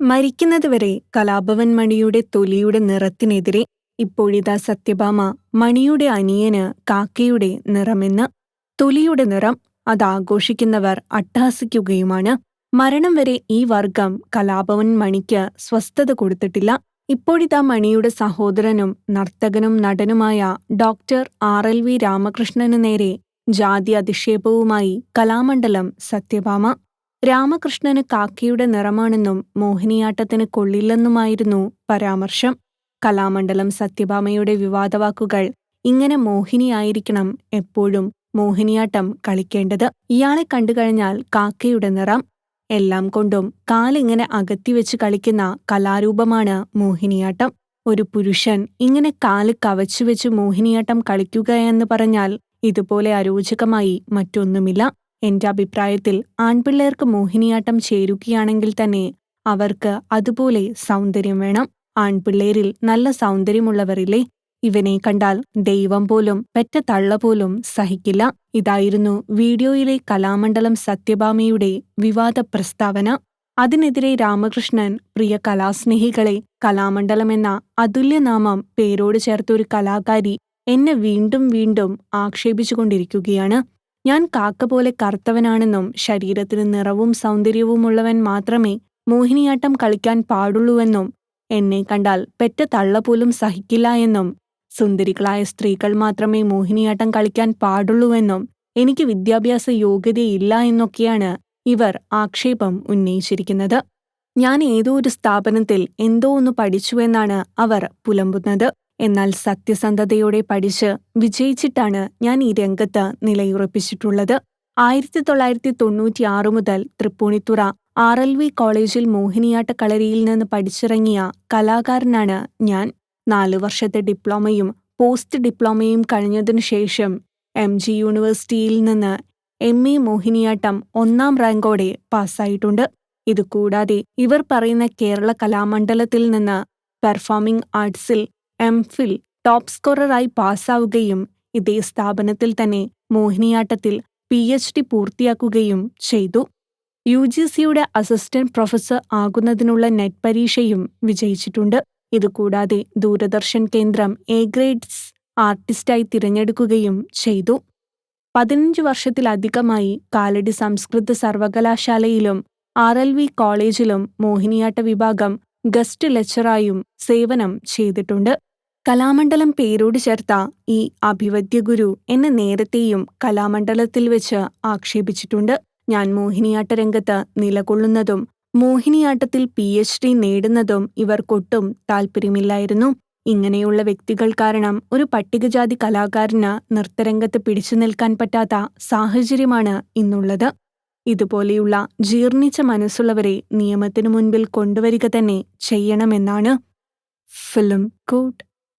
മരിക്കുന്നതുവരെ കലാഭവൻ മണിയുടെ തൊലിയുടെ നിറത്തിനെതിരെ ഇപ്പോഴിതാ സത്യഭാമ മണിയുടെ അനിയന് കാക്കയുടെ നിറമെന്ന് തൊലിയുടെ നിറം അതാഘോഷിക്കുന്നവർ അട്ടഹസിക്കുകയുമാണ്. മരണം വരെ ഈ വർഗം കലാഭവൻ മണിക്ക് സ്വസ്ഥത കൊടുത്തിട്ടില്ല. ഇപ്പോഴിതാ മണിയുടെ സഹോദരനും നർത്തകനും നടനുമായ ഡോക്ടർ ആർ എൽ വി രാമകൃഷ്ണനു നേരെ ജാതി അധിക്ഷേപവുമായി കലാമണ്ഡലം സത്യഭാമ രാമകൃഷ്ണന് കാക്കയുടെ നിറമാണെന്നും മോഹിനിയാട്ടത്തിന് കൊള്ളില്ലെന്നുമായിരുന്നു പരാമർശം. കലാമണ്ഡലം സത്യഭാമയുടെ വിവാദവാക്കുകൾ ഇങ്ങനെ മോഹിനിയായിരിക്കണം എപ്പോഴും മോഹിനിയാട്ടം കളിക്കേണ്ടത്. ഇയാളെ കണ്ടുകഴിഞ്ഞാൽ കാക്കയുടെ നിറം എല്ലാം കൊണ്ടും കാലിങ്ങനെ അകത്തിവെച്ച് കളിക്കുന്ന കലാരൂപമാണ് മോഹിനിയാട്ടം. ഒരു പുരുഷൻ ഇങ്ങനെ കാൽ കവച്ചുവെച്ച് മോഹിനിയാട്ടം കളിക്കുകയെന്ന് പറഞ്ഞാൽ ഇതുപോലെ അരോചകമായി മറ്റൊന്നുമില്ല. എന്റെ അഭിപ്രായത്തിൽ ആൺപിള്ളേർക്ക് മോഹിനിയാട്ടം ചേരുകയാണെങ്കിൽ തന്നെ അവർക്ക് അതുപോലെ സൗന്ദര്യം വേണം. ആൺപിള്ളേരിൽ നല്ല സൗന്ദര്യമുള്ളവരില്ലേ? ഇവനെ കണ്ടാൽ ദൈവം പോലും പെറ്റ തള്ള പോലും സഹിക്കില്ല. ഇതായിരുന്നു വീഡിയോയിലെ കലാമണ്ഡലം സത്യഭാമയുടെ വിവാദ പ്രസ്താവന. അതിനെതിരെ രാമകൃഷ്ണൻ പ്രിയ കലാസ്നേഹികളെ കലാമണ്ഡലം എന്ന അതുല്യനാമം പേരോട് ചേർത്തൊരു കലാകാരി എന്നെ വീണ്ടും വീണ്ടും ആക്ഷേപിച്ചുകൊണ്ടിരിക്കുകയാണ്. ഞാൻ കാക്ക പോലെ കറുത്തവനാണെന്നും ശരീരത്തിന് നിറവും സൗന്ദര്യവുമുള്ളവൻ മാത്രമേ മോഹിനിയാട്ടം കളിക്കാൻ പാടുള്ളൂവെന്നും എന്നെ കണ്ടാൽ പെറ്റ തള്ള പോലും സഹിക്കില്ല എന്നും സുന്ദരികളായ സ്ത്രീകൾ മാത്രമേ മോഹിനിയാട്ടം കളിക്കാൻ പാടുള്ളൂവെന്നും എനിക്ക് വിദ്യാഭ്യാസ യോഗ്യതയില്ല എന്നൊക്കെയാണ് ഇവർ ആക്ഷേപം ഉന്നയിച്ചിരിക്കുന്നത്. ഞാൻ ഏതോ ഒരു സ്ഥാപനത്തിൽ എന്തോ ഒന്ന് പഠിച്ചുവെന്നാണ് അവർ പുലമ്പുന്നത്. എന്നാൽ സത്യസന്ധതയോടെ പഠിച്ച് വിജയിച്ചിട്ടാണ് ഞാൻ ഈ രംഗത്ത് നിലയുറപ്പിച്ചിട്ടുള്ളത്. ആയിരത്തി തൊള്ളായിരത്തി തൊണ്ണൂറ്റിയാറ് മുതൽ തൃപ്പൂണിത്തുറ ആർ എൽ വി കോളേജിൽ മോഹിനിയാട്ട കളരിയിൽ നിന്ന് പഠിച്ചിറങ്ങിയ കലാകാരനാണ് ഞാൻ. നാല് വർഷത്തെ ഡിപ്ലോമയും പോസ്റ്റ് ഡിപ്ലോമയും കഴിഞ്ഞതിനു ശേഷം എം ജി യൂണിവേഴ്സിറ്റിയിൽ നിന്ന് എം എ മോഹിനിയാട്ടം ഒന്നാം റാങ്കോടെ പാസ്സായിട്ടുണ്ട്. ഇതുകൂടാതെ ഇവർ പറയുന്ന കേരള കലാമണ്ഡലത്തിൽ നിന്ന് പെർഫോമിംഗ് ആർട്സിൽ എം ഫിൽ സ്കോററായി പാസ്സാവുകയും ഇതേ സ്ഥാപനത്തിൽ തന്നെ മോഹിനിയാട്ടത്തിൽ പി എച്ച് ഡി പൂർത്തിയാക്കുകയും ചെയ്തു. യു ജി സിയുടെ അസിസ്റ്റന്റ് പ്രൊഫസർ ആകുന്നതിനുള്ള നെറ്റ് പരീക്ഷയും വിജയിച്ചിട്ടുണ്ട്. ഇതുകൂടാതെ ദൂരദർശൻ കേന്ദ്രം എ ഗ്രേഡ്സ് ആർട്ടിസ്റ്റായി തിരഞ്ഞെടുക്കുകയും ചെയ്തു. പതിനഞ്ച് വർഷത്തിലധികമായി കാലടി സംസ്കൃത സർവകലാശാലയിലും ആർ എൽ വി കോളേജിലും മോഹിനിയാട്ട വിഭാഗം ഗസ്റ്റ് ലെക്ചറായും സേവനം ചെയ്തിട്ടുണ്ട്. കലാമണ്ഡലം പേരോട് ചേർത്ത ഈ അഭിവദ്യ ഗുരു എന്നെ നേരത്തെയും കലാമണ്ഡലത്തിൽ വെച്ച് ആക്ഷേപിച്ചിട്ടുണ്ട്. ഞാൻ മോഹിനിയാട്ട രംഗത്ത് നിലകൊള്ളുന്നതും മോഹിനിയാട്ടത്തിൽ പി എച്ച് ഡി നേടുന്നതും ഇവർക്കൊട്ടും താല്പര്യമില്ലായിരുന്നു. ഇങ്ങനെയുള്ള വ്യക്തികൾ കാരണം ഒരു പട്ടികജാതി കലാകാരന് നൃത്തരംഗത്ത് പിടിച്ചു നിൽക്കാൻ പറ്റാത്ത സാഹചര്യമാണ് ഇന്നുള്ളത്. ഇതുപോലെയുള്ള ജീർണിച്ച മനസ്സുള്ളവരെ നിയമത്തിനു മുൻപിൽ കൊണ്ടുവരിക തന്നെ ചെയ്യണമെന്നാണ്. Film court.